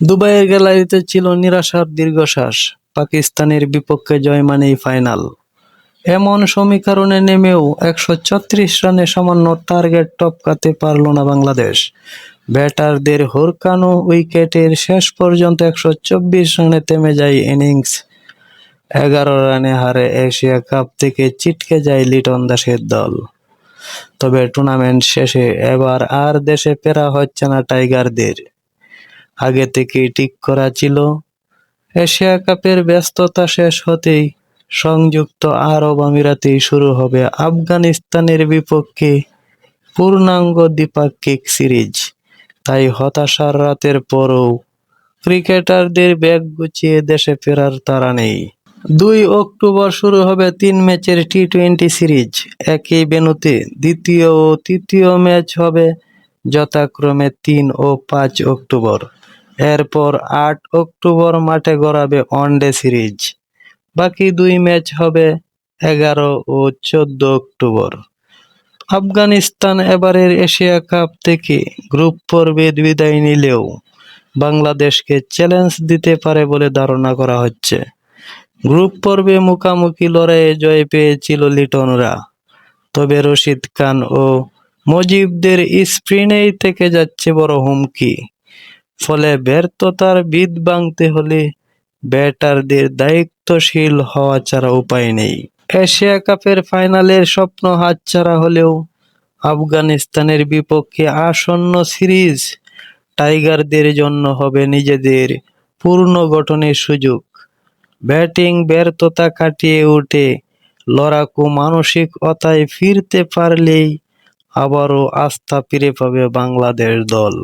দুবাইয়ের গ্যালারিতে ছিল নিরাশার দীর্ঘশ্বাস। পাকিস্তানের বিপক্ষে জয় মানেই ফাইনাল। এমন সমীকরণে নেমেও একশো ছত্রিশ রানে সামান্য টার্গেট টপকাতে পারল না বাংলাদেশ। ব্যাটারদের হোরকানো উইকেটের শেষ পর্যন্ত একশো চব্বিশ রানে থেমে যায় ইনিংস। এগারো রানে হারে এশিয়া কাপ থেকে ছিটকে যায় লিটন দাসের দল। তবে টুর্নামেন্ট শেষে এবার আর দেশে ফেরা হচ্ছে না টাইগারদের। আগে থেকেই ঠিক করা ছিল। এশিয়া কাপের ব্যস্ততা শেষ হতেই সংযুক্ত আরব আমিরাতেই শুরু হবে আফগানিস্তানের বিপক্ষে পূর্ণাঙ্গ দ্বিপাক্ষিক সিরিজ। তাই হতাশার রাতের পরও ক্রিকেটারদের ব্যাগ গুছিয়ে দেশে ফেরার তারা নেই। দুই অক্টোবর শুরু হবে তিন ম্যাচের টি টোয়েন্টি সিরিজ। একই বেনুতে দ্বিতীয় ও তৃতীয় ম্যাচ হবে যথাক্রমে তিন ও পাঁচ অক্টোবর। এরপর আট অক্টোবর মাঠে গড়াবে ওয়ানডে সিরিজ। বাকি দুই ম্যাচ হবে এগারো ও চোদ্দ অক্টোবর। আফগানিস্তান এবারের এশিয়া কাপ থেকে গ্রুপ পর্বে বিদায় নিলেও বাংলাদেশকে চ্যালেঞ্জ দিতে পারে বলে ধারণা করা হচ্ছে। গ্রুপ পর্বে মুখোমুখি লড়াইয়ে জয় পেয়েছিল লিটনরা। তবে রশিদ খান ও মজিবদের স্প্রিনেই থেকে যাচ্ছে বড় হুমকি। ফলে ব্যর্থতার বিদ ভাঙতে হলে ব্যাটারদের দায়িত্বশীল হওয়া ছাড়া উপায় নেই। এশিয়া কাপের ফাইনালের স্বপ্ন হাতছাড়া হলেও আফগানিস্তানের বিপক্ষে আসন্ন সিরিজ টাইগারদের জন্য হবে নিজেদের পূর্ণ গঠনের সুযোগ। ব্যাটিং ব্যর্থতা কাটিয়ে উঠে লড়াকু মানসিকতায় ফিরতে পারলেই আবারও আস্থা ফিরে পাবে বাংলাদেশ দল।